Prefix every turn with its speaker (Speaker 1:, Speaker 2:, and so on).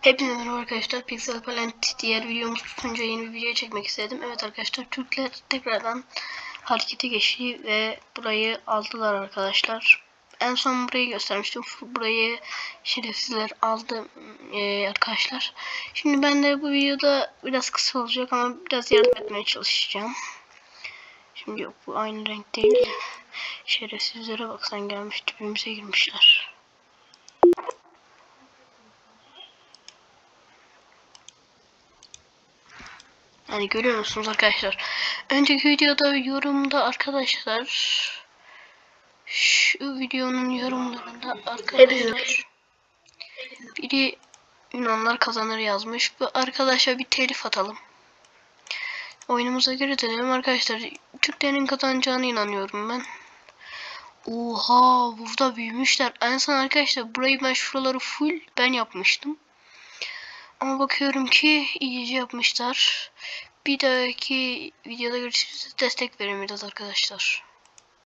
Speaker 1: Hepinize merhaba arkadaşlar. Pixel Planet diğer videomuz tutunca yeni bir video çekmek istedim. Evet arkadaşlar Türkler tekrardan harekete geçti ve burayı aldılar arkadaşlar. En son burayı göstermiştim. Burayı şerefsizler aldı ee, arkadaşlar. Şimdi ben de bu videoda biraz kısa olacak ama biraz yardım etmeye çalışacağım. Şimdi yok bu aynı renk değil. Şerefsizlere baksan gelmiş dibimize girmişler. Yani görüyor musunuz arkadaşlar? Önceki videoda yorumda arkadaşlar şu videonun yorumlarında arkadaşlar biri Yunanlar kazanır yazmış. Bu arkadaşa bir telif atalım. Oyunumuza geri dönelim arkadaşlar. Türklerin kazanacağına inanıyorum ben. Oha burada büyümüşler. En son arkadaşlar burayı ben şuraları full ben yapmıştım. Ama bakıyorum ki iyice yapmışlar. Bir dahaki videoda görüşürüz. Destek verin biraz arkadaşlar.